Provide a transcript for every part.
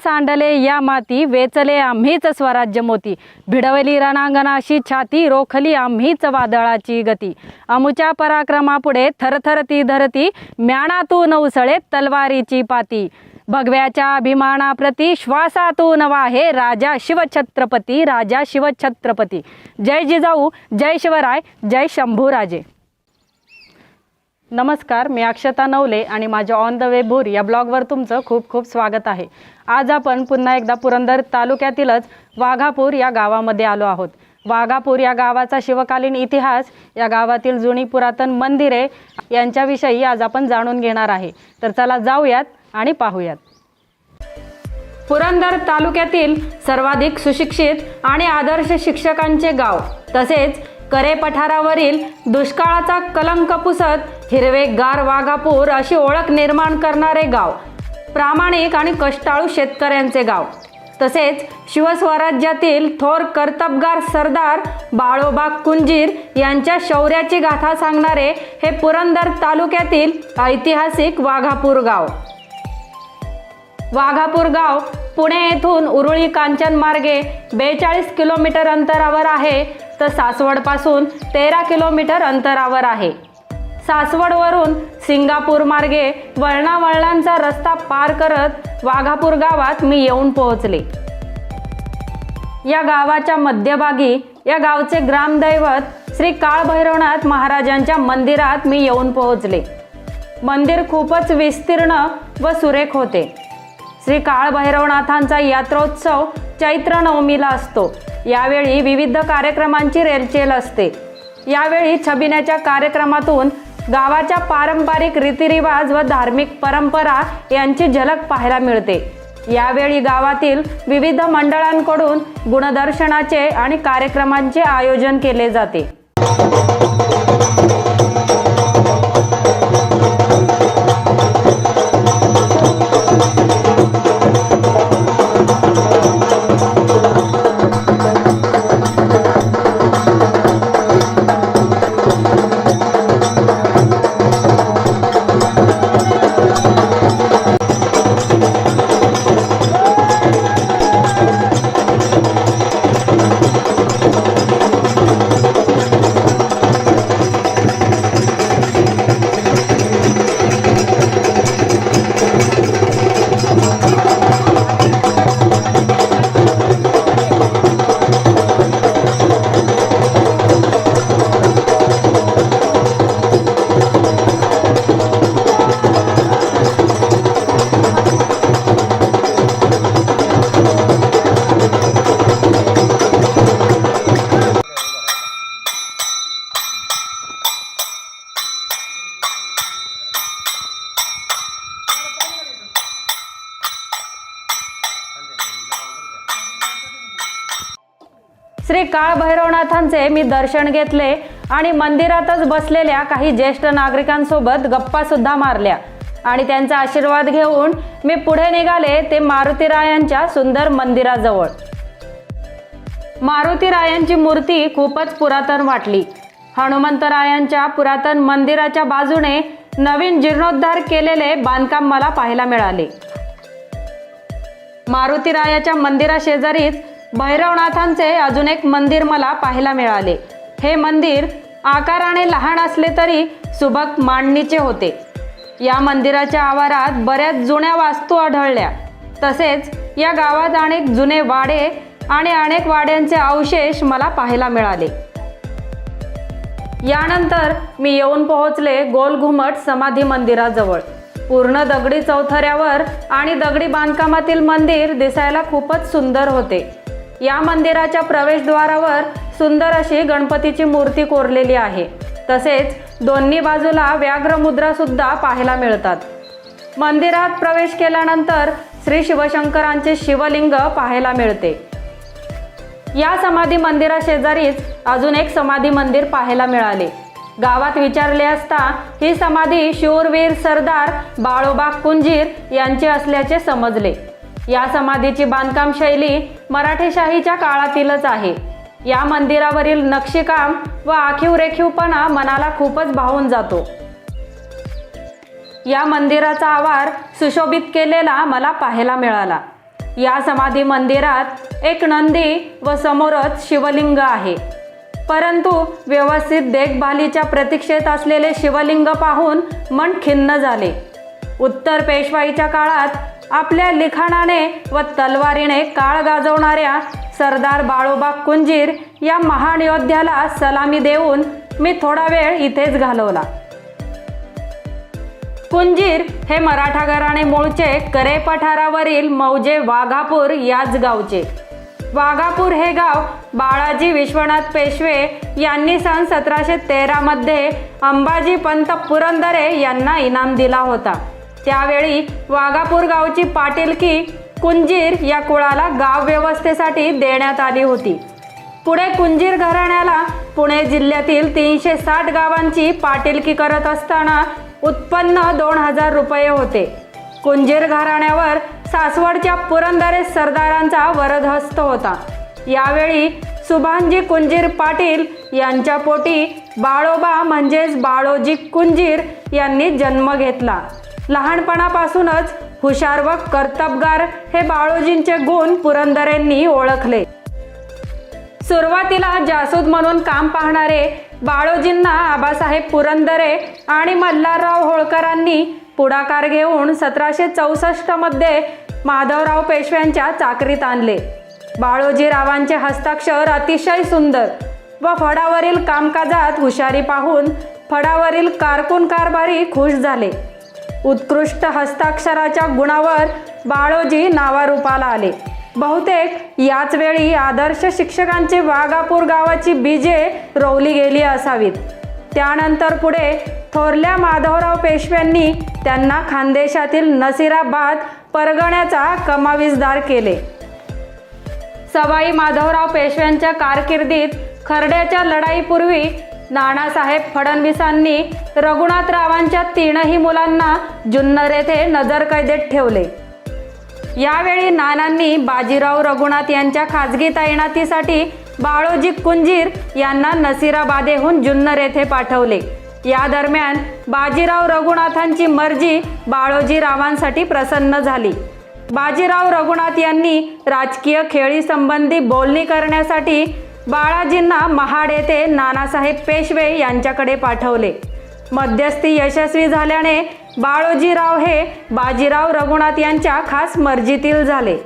सांडले या माती वेचले आम्हीच स्वराज्य मोती. भिडवली रणांगणाशी छाती रोखली आम्हीच वादळाची गती. अमुच्या पराक्रमापुढे थरथरती धरती म्याणातून उसळे तलवारीची पाती. भगव्याच्या अभिमानाप्रती श्वासातून वाहे राजा शिवछत्रपती राजा शिवछत्रपती. जय जिजाऊ जय शिवराय जय शंभूराजे. नमस्कार मी अक्षता नवले आणि माझ्या ऑन द वे भूर या ब्लॉगवर तुमचं खूप खूप स्वागत आहे. आज आपण पुन्हा एकदा पुरंदर तालुक्यातीलच वाघापूर या गावामध्ये आलो आहोत. वाघापूर या गावाचा शिवकालीन इतिहास या गावातील जुनी पुरातन मंदिरे यांच्याविषयी आज आपण जाणून घेणार आहे. तर चला जाऊयात आणि पाहूयात. पुरंदर तालुक्यातील सर्वाधिक सुशिक्षित आणि आदर्श शिक्षकांचे गाव तसेच करे पठारावरील दुष्काळाचा कलंक पुसत हिरवेगार वाघापूर अशी ओळख निर्माण करणारे गाव. प्रामाणिक आणि कष्टाळू शेतकऱ्यांचे गाव. तसेच शिवस्वराज्यातील थोर कर्तबगार सरदार बाळोबा कुंजीर यांच्या शौर्याची गाथा सांगणारे हे पुरंदर तालुक्यातील ऐतिहासिक वाघापूर गाव. वाघापूर गाव पुणे येथून उरुळी कांचन मार्गे बेचाळीस किलोमीटर अंतरावर आहे तर सासवडपासून तेरा किलोमीटर अंतरावर आहे. सासवडवरून सिंगापूर मार्गे वळणावळणांचा रस्ता पार करत वाघापूर गावात मी येऊन पोहोचले. या गावाच्या मध्यभागी या गावचे ग्रामदैवत श्री काळभैरवनाथ महाराजांच्या मंदिरात मी येऊन पोहोचले. मंदिर खूपच विस्तीर्ण व सुरेख होते. श्री काळभैरवनाथांचा यात्रोत्सव चैत्र नवमीला असतो. यावेळी विविध कार्यक्रमांची रेलचेल असते. यावेळी छबिण्याच्या कार्यक्रमातून गावाच्या पारंपरिक रीतिरिवाज व धार्मिक परंपरा यांची झलक पाहायला मिळते. यावेळी गावातील विविध मंडळांकडून गुणदर्शनाचे आणि कार्यक्रमांचे आयोजन केले जाते. काळ भैरवनाथांचे मी दर्शन घेतले आणि मंदिरातच बसलेल्या काही ज्येष्ठ नागरिकांसोबत गप्पा सुद्धा मारल्या. आणि त्यांचा आशीर्वाद घेऊन मी पुढे निघाले ते मारुतीरायांच्या सुंदर मंदिराजवळ. मारुतीरायांची मूर्ती खूपच पुरातन वाटली. हनुमंतरायांच्या पुरातन मंदिराच्या बाजूने नवीन जीर्णोद्धार केलेले बांधकाम मला पाहायला मिळाले. मारुतीरायाच्या मंदिराशेजारीच भैरवनाथांचे अजून एक मंदिर मला पाहायला मिळाले. हे मंदिर आकाराने लहान असले तरी सुबक मांडणीचे होते. या मंदिराच्या आवारात बऱ्याच जुन्या वास्तू आढळल्या. तसेच या गावात अनेक जुने वाडे आणि अनेक वाड्यांचे अवशेष मला पाहायला मिळाले. यानंतर मी येऊन पोहोचले गोलघुमट समाधी मंदिराजवळ. पूर्ण दगडी चौथऱ्यावर आणि दगडी बांधकामातील मंदिर दिसायला खूपच सुंदर होते. या मंदिराच्या प्रवेशद्वारावर सुंदर अशी गणपतीची मूर्ती कोरलेली आहे. तसेच दोन्ही बाजूला व्याघ्र मुद्रा सुद्धा पाहायला मिळतात. मंदिरात प्रवेश केल्यानंतर श्री शिवशंकरांचे शिवलिंग पाहायला मिळते. या समाधी मंदिराशेजारीच अजून एक समाधी मंदिर पाहायला मिळाले. गावात विचारले असता ही समाधी शूरवीर सरदार बाळोबा कुंजीर यांची असल्याचे समजले. या समाधीची बांधकाम शैली मराठेशाहीच्या काळातीलच आहे. या मंदिरावरील नक्षीकाम व आखीव रेखीवपणा मनाला खूपच भावून जातो. या मंदिराचा आवार सुशोभित केलेला मला पाहायला मिळाला. या समाधी मंदिरात एक नंदी व समोरच शिवलिंग आहे. परंतु व्यवस्थित देखभालीच्या प्रतीक्षेत असलेले शिवलिंग पाहून मन खिन्न झाले. उत्तर पेशवाईच्या काळात आपल्या लिखाणाने व तलवारीने काळ गाजवणाऱ्या सरदार बाळोबा कुंजीर या महान योद्ध्याला सलामी देऊन मी थोडा वेळ इथेच घालवला. कुंजीर हे मराठा घराणे मूळचे करे पठारावरील मौजे वाघापूर याच गावचे. वाघापूर हे गाव बाळाजी विश्वनाथ पेशवे यांनी सन सतराशे तेरामध्ये अंबाजी पंत पुरंदरे यांना इनाम दिला होता. त्यावेळी वाघापूर गावची पाटीलकी कुंजीर या कुळाला गाव व्यवस्थेसाठी देण्यात आली होती. पुढे कुंजीर घराण्याला पुणे जिल्ह्यातील तीनशे साठ गावांची पाटीलकी करत असताना उत्पन्न दोन हजार रुपये होते. कुंजीर घराण्यावर सासवडच्या पुरंदरे सरदारांचा वरदहस्त होता. यावेळी सुभानजी कुंजीर पाटील यांच्या पोटी बाळोबा म्हणजेच बाळोजी कुंजीर यांनी जन्म घेतला. लहानपणापासूनच हुशार व कर्तबगार हे बाळोजींचे गुण पुरंदरेंनी ओळखले. सुरुवातीला जासूद म्हणून काम पाहणारे बाळोजींना आबासाहेब पुरंदरे आणि मल्हारराव होळकरांनी पुढाकार घेऊन सतराशे चौसष्टमध्ये माधवराव पेशव्यांच्या चाकरीत आणले. बाळोजीरावांचे हस्ताक्षर अतिशय सुंदर व फडावरील कामकाजात हुशारी पाहून फडावरील कारकून कारभारी खुश झाले. उत्कृष्ट हस्ताक्षराच्या गुणावर बाळोजी नावारूपाला आले. बहुतेक याच वेळी आदर्श शिक्षकांची वाघापूर गावाची बीजे रोवली गेली असावीत. त्यानंतर पुढे थोरल्या माधवराव पेशव्यांनी त्यांना खानदेशातील नसिराबाद परगण्याचा कमाविजदार केले. सवाई माधवराव पेशव्यांच्या कारकिर्दीत खर्ड्याच्या लढाईपूर्वी नानासाहेब फडणवीसांनी रघुनाथरावांच्या तीनही मुलांना जुन्नर येथे नजरकैदेत ठेवले. यावेळी नानांनी बाजीराव रघुनाथ यांच्या खाजगी तैनातीसाठी बाळोजी कुंजीर यांना नसिराबादेहून जुन्नर येथे पाठवले. या दरम्यान बाजीराव रघुनाथांची मर्जी बाळोजी रावांसाठी प्रसन्न झाली. बाजीराव रघुनाथ यांनी राजकीय खेळीसंबंधी बोलणी करण्यासाठी बाळाजींना महाड येथे नानासाहेब पेशवे यांच्याकडे पाठवले. मध्यस्थी यशस्वी झाल्याने बाळोजीराव हे बाजीराव रघुनाथ यांच्या खास मर्जीतील झाले.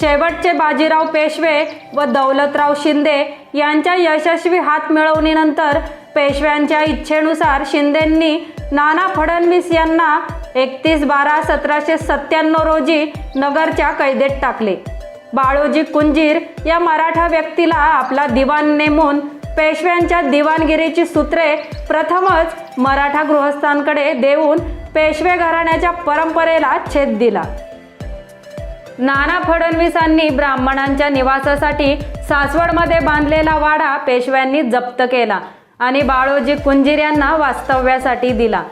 शेवटचे बाजीराव पेशवे व दौलतराव शिंदे यांच्या यशस्वी हात मिळवणीनंतर पेशव्यांच्या इच्छेनुसार शिंदेंनी नाना फडणवीस यांना एकतीस बारा सतराशे सत्त्याण्णव रोजी नगरच्या कैदेत टाकले. बाळोजी कुंजीर या मराठा व्यक्तीला आपला दिवाण नेमून पेशव्यांच्या दिवाणगिरीची सूत्रे प्रथमच मराठा गृहस्थांकडे देऊन पेशवे घराण्याच्या परंपरेला छेद दिला. नाना फडणवीसांनी ब्राह्मणांच्या निवासासाठी सासवडमध्ये बांधलेला वाडा पेशव्यांनी जप्त केला आणि बाळोजी कुंजीर यांना वास्तव्यासाठी दिला.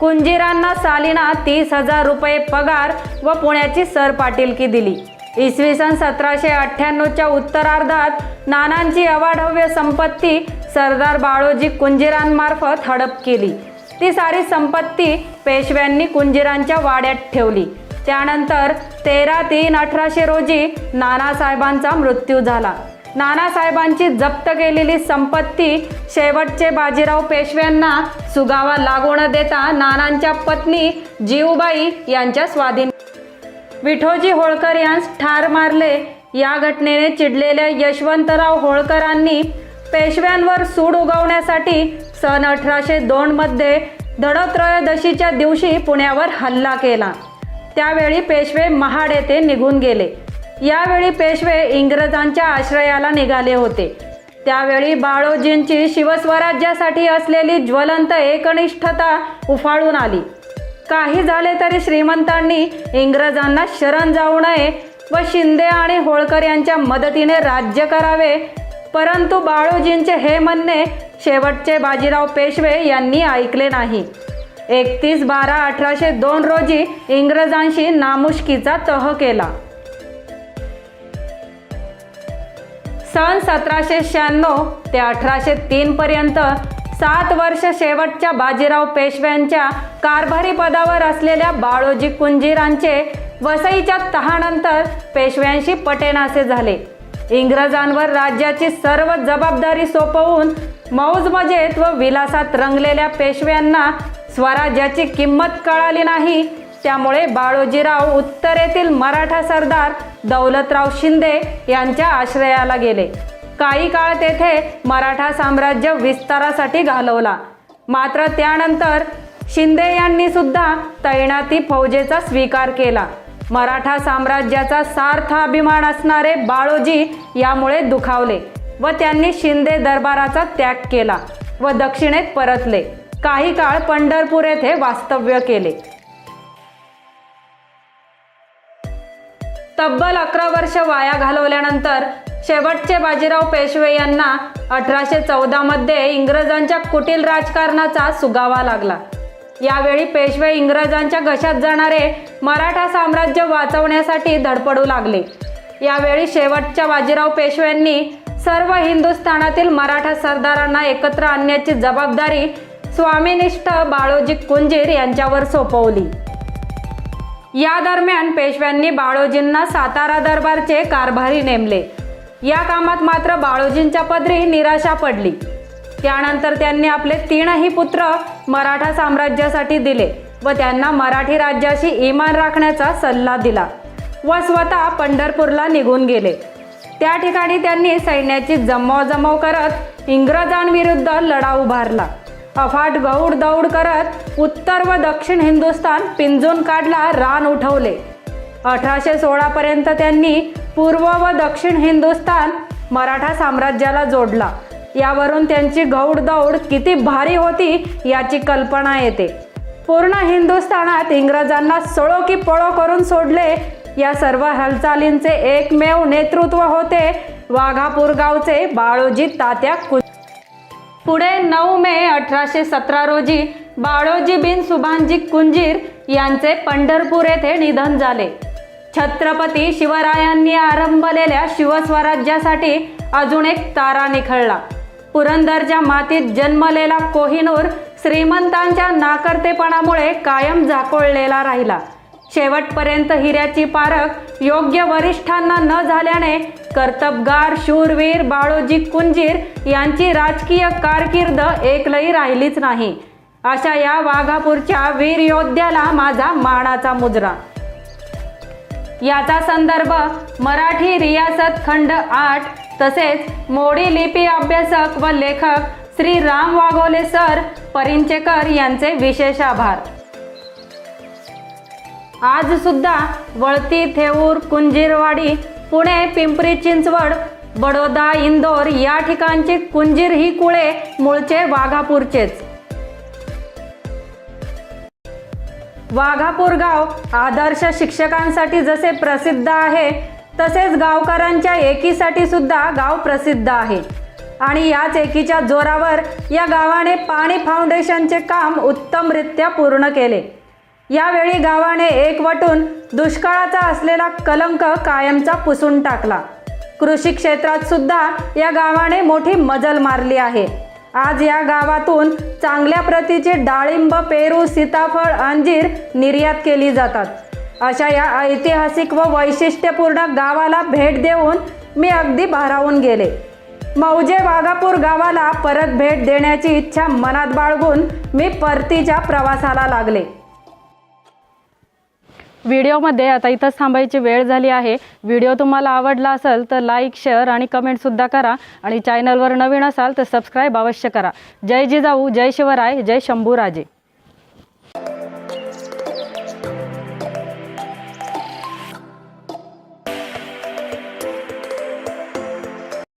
कुंजीरांना सालिना तीस हजार रुपये पगार व पुण्याची सरपाटीलकी दिली. इसवी सन सतराशे अठ्ठ्याण्णवच्या उत्तरार्धात नानांची अवाढव्य संपत्ती सरदार बाळोजी कुंजीरांमार्फत हडप केली. ती सारी संपत्ती पेशव्यांनी कुंजीरांच्या वाड्यात ठेवली. त्यानंतर तेरा तीन अठराशे रोजी नानासाहेबांचा मृत्यू झाला. नानासाहेबांची जप्त केलेली संपत्ती शेवटचे बाजीराव पेशव्यांना सुगावा लागू न देता नानांच्या पत्नी जीवबाई यांच्या स्वाधीन विठोजी होळकर यांस ठार मारले. या घटनेने चिडलेल्या यशवंतराव होळकरांनी पेशव्यांवर सूड उगवण्यासाठी सन अठराशे दोनमध्ये धडत्रयोदशीच्या दिवशी पुण्यावर हल्ला केला. त्यावेळी पेशवे महाड येथे निघून गेले. यावेळी पेशवे इंग्रजांच्या आश्रयाला निघाले होते. त्यावेळी बाळोजींची शिवस्वराज्यासाठी असलेली ज्वलंत एकनिष्ठता उफाळून आली. काही झाले तरी श्रीमंतांनी इंग्रजांना शरण जाऊ नये व शिंदे आणि होळकर यांच्या मदतीने राज्य करावे. परंतु बाळोजींचे हे म्हणणे शेवटचे बाजीराव पेशवे यांनी ऐकले नाही. एकतीस बारा अठराशे दोन रोजी इंग्रजांशी नामुष्कीचा तह केला. सन सतराशे शहाण्णव ते अठराशे तीन पर्यंत सात वर्ष शेवटच्या बाजीराव पेशव्यांच्या कारभारी पदावर असलेल्या बाळोजी कुंजीरांचे वसईच्या तहानंतर पेशव्यांशी पटेनासे झाले. इंग्रजांवर राज्याची सर्व जबाबदारी सोपवून मौज मजेत व विलासात रंगलेल्या पेशव्यांना स्वराज्याची किंमत कळाली नाही. त्यामुळे बाळोजीराव उत्तरेतील मराठा सरदार दौलतराव शिंदे यांच्या आश्रयाला गेले. काही काळ तेथे मराठा साम्राज्य विस्तारासाठी घालवला. मात्र त्यानंतर शिंदे यांनी सुद्धा तैनाती फौजेचा स्वीकार केला. मराठा साम्राज्याचा सार्थ अभिमान असणारे बाळोजी यामुळे दुखावले व त्यांनी शिंदे दरबाराचा त्याग केला व दक्षिणेत परतले. काही काळ पंढरपूर येथे वास्तव्य केले. तब्बल अकरा वर्ष वाया घालवल्यानंतर शेवटचे बाजीराव पेशवे यांना अठराशे चौदामध्ये इंग्रजांच्या कुटील राजकारणाचा सुगावा लागला. यावेळी पेशवे इंग्रजांच्या घशात जाणारे मराठा साम्राज्य वाचवण्यासाठी धडपडू लागले. यावेळी शेवटच्या बाजीराव पेशव्यांनी सर्व हिंदुस्थानातील मराठा सरदारांना एकत्र आणण्याची जबाबदारी स्वामीनिष्ठ बाळोजी कुंजीर यांच्यावर सोपवली. या दरम्यान पेशव्यांनी बाळोजींना सातारा दरबारचे कारभारी नेमले. या कामात मात्र बाळोजींच्या पदरी निराशा पडली. त्यानंतर त्यांनी आपले तीनही पुत्र मराठा साम्राज्यासाठी दिले व त्यांना मराठी राज्याशी इमान राखण्याचा सल्ला दिला व स्वतः पंढरपूरला निघून गेले. त्या ठिकाणी त्यांनी सैन्याची जमवाजमव करत इंग्रजांविरुद्ध लढा उभारला. अफाट गौड दौड करत उत्तर व दक्षिण हिंदुस्थान पिंजून काढला रान उठवले. अठराशे सोळापर्यंत त्यांनी पूर्व व दक्षिण हिंदुस्थान मराठा साम्राज्याला जोडला. यावरून त्यांची गौड दौड किती भारी होती याची कल्पना येते. पूर्ण हिंदुस्थानात इंग्रजांना सळो की पळो करून सोडले या सर्व हालचालींचे एकमेव नेतृत्व होते वाघापूर गावचे बाळोजी तात्या कु पुढे नऊ मे अठराशे सतरा रोजी बाळोजी बिन सुभानजी कुंजीर यांचे पंढरपूर येथे निधन झाले. छत्रपती शिवरायांनी आरंभलेल्या शिवस्वराज्यासाठी अजून एक तारा निखळला. पुरंदरच्या मातीत जन्मलेला कोहिनूर श्रीमंतांच्या नाकर्तेपणामुळे कायम झाकोळलेला राहिला. शेवटपर्यंत हिऱ्याची पारख योग्य वरिष्ठांना न झाल्याने कर्तबगार शूरवीर बाळोजी कुंजीर यांची राजकीय कारकीर्द एकलई राहिलीच नाही. अशा या वाघापूरच्या वीर योद्ध्याला माझा मानाचा मुजरा. याचा संदर्भ मराठी रियासत खंड आठ तसेच मोडी लिपी अभ्यासक व लेखक श्री राम वाघोले सर परिंचेकर यांचे विशेष आभार. आज सुद्धा वळती थेऊर कुंजीरवाडी पुणे पिंपरी चिंचवड बडोदा इंदोर या ठिकाणची कुंजीर ही कुळे मूळचे वाघापूरचेच. वाघापूर गाव आदर्श शिक्षकांसाठी जसे प्रसिद्ध आहे तसेच गावकऱ्यांच्या एकीसाठी सुद्धा गाव प्रसिद्ध आहे. आणि याच एकीच्या जोरावर या गावाने पाणी फाउंडेशनचे काम उत्तमरित्या पूर्ण केले. यावेळी गावाने एकवटून दुष्काळाचा असलेला कलंक कायमचा पुसून टाकला. कृषी क्षेत्रात सुद्धा या गावाने मोठी मजल मारली आहे. आज या गावातून चांगल्या प्रतीचे डाळिंब पेरू सीताफळ अंजीर निर्यात केली जातात. अशा या ऐतिहासिक व वैशिष्ट्यपूर्ण गावाला भेट देऊन मी अगदी भारावून गेले. मौजे वाघापूर गावाला परत भेट देण्याची इच्छा मनात बाळगून मी परतीच्या प्रवासाला लागले. व्हिडिओमध्ये आता इथंच थांबायची वेळ झाली आहे. व्हिडिओ तुम्हाला आवडला असेल तर लाईक शेअर आणि कमेंटसुद्धा करा. आणि चॅनलवर नवीन असाल तर सबस्क्राईब अवश्य करा. जय जिजाऊ जय शिवराय जय शंभूराजे.